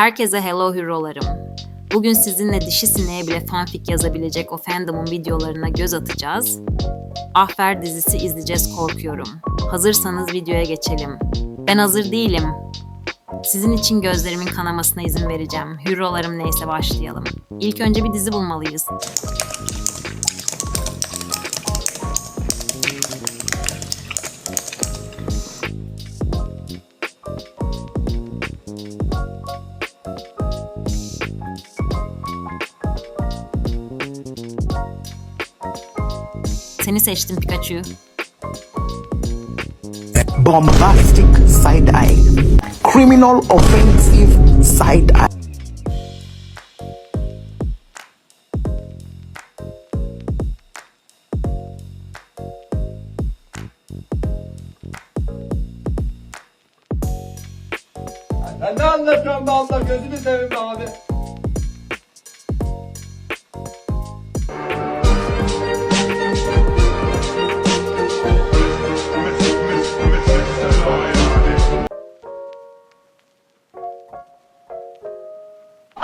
Herkese hello hero'larım. Bugün sizinle dişi sineğe bile fanfic yazabilecek o fandom'un videolarına göz atacağız. Ahfer dizisi izleyeceğiz korkuyorum. Hazırsanız videoya geçelim. Ben hazır değilim. Sizin için gözlerimin kanamasına izin vereceğim. Hero'larım neyse başlayalım. İlk önce bir dizi bulmalıyız. Seni seçtim Pikachu. bombastic side eye, criminal offensive side eye. Ya ne anlatıyorsun be Allah gözünü seveyim be abi.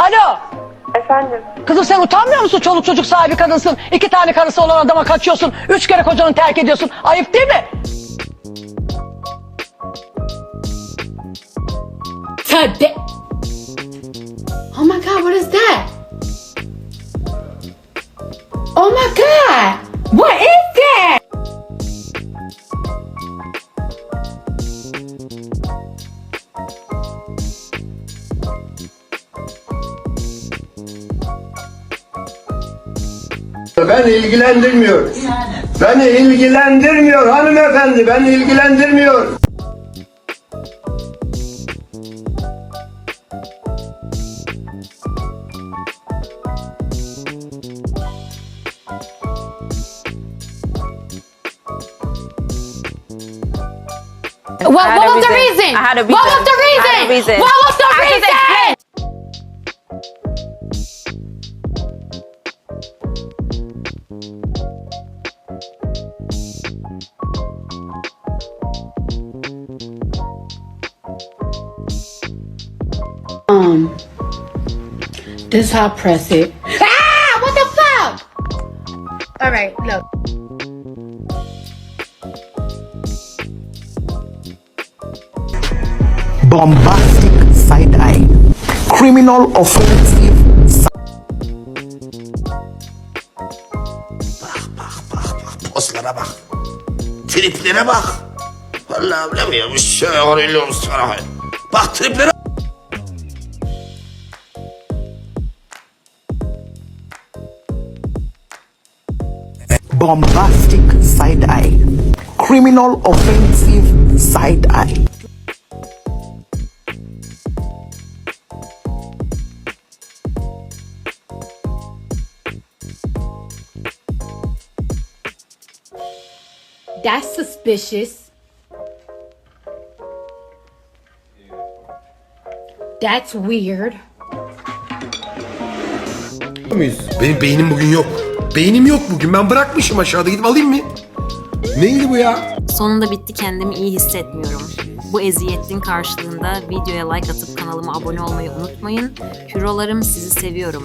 Alo. Efendim, Kızım sen utanmıyor musun? Çoluk çocuk sahibi kadınsın. İki tane karısı olan adama kaçıyorsun. Üç kere kocanı terk ediyorsun. Ayıp değil mi? Today. Oh my god, what is that? Oh my god, what Beni ilgilendirmiyor. Beni ilgilendirmiyor hanımefendi. Beni ilgilendirmiyor. What, what was the reason. reason? I had a What was reason. the I reason? had a reason. What was the reason? Um, this is how I press it. Ah! What the fuck? All right, look. Bombastic side eye, criminal offensive side Pozlara bak. Triplere bak. Vallahi bilemiyorum. Şöyle öyle olsun. Bak triplere bombastic side eye, criminal offensive side eye. That's suspicious. That's weird. muyuz? Benim beynim bugün yok. Beynim yok bugün. Ben bırakmışım aşağıda. Gidip alayım mı? Neydi bu ya? Sonunda bitti kendimi iyi hissetmiyorum. Bu eziyetin karşılığında videoya like atıp kanalıma abone olmayı unutmayın. Hero'larım sizi seviyorum.